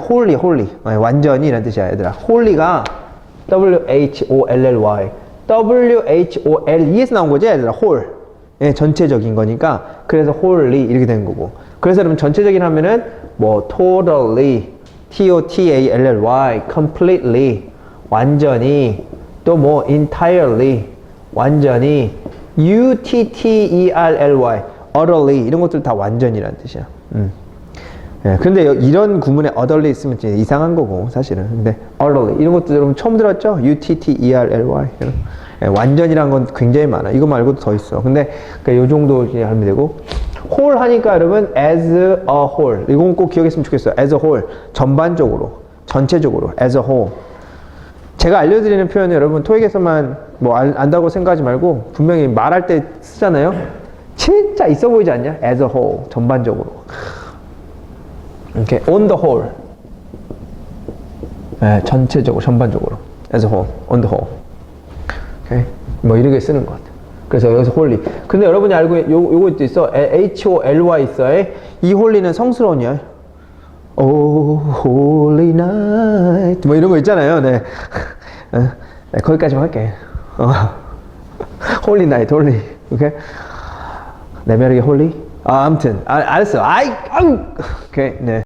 holy, holy. 네, 완전히 이란 뜻이야, 얘들아. holy가 W-H-O-L-L-Y. W-H-O-L-E에서 나온 거지, 얘들아. whole. 예, 전체적인 거니까. 그래서 wholly 이렇게 된 거고. 그래서 여러분 전체적인 하면은 뭐 totally, T-O-T-A-L-L-Y, completely, 완전히, 또 뭐 entirely, 완전히, U-T-T-E-R-L-Y, utterly 이런 것들 다 완전이란 뜻이야. 음. 예, 근데 여- 이런 구문에 utterly 있으면 진짜 이상한 거고 사실은. 근데 utterly 이런 것도 여러분 처음 들었죠? U-T-T-E-R-L-Y. 이런. 예, 완전이란 건 굉장히 많아. 이거 말고도 더 있어. 근데 그요 정도 이제 하면 되고. whole 하니까 여러분 as a whole 이건 꼭 기억했으면 좋겠어요. as a whole 전반적으로, 전체적으로 as a whole. 제가 알려드리는 표현은 여러분 토익에서만 뭐 안, 안다고 생각하지 말고 분명히 말할 때 쓰잖아요. 진짜 있어 보이지 않냐? as a whole 전반적으로. 이렇게 on the whole. 네, 전체적으로 전반적으로 as a whole, on the whole. 오케이? 뭐 이렇게 쓰는 것 같아. 그래서 여기서 홀리. 근데 여러분이 알고 요 요거 있어. H O L Y 있어. 이 홀리는 성스러운이야. Oh, holy night. 뭐 이런 거 있잖아요. 네. 어, 네, 거기까지만 할게. 어. holy night, holy. 오케이? 내 매력이 홀리? 아, 아무튼. 아, 알았어. 아이, 아우. 오케이. 네.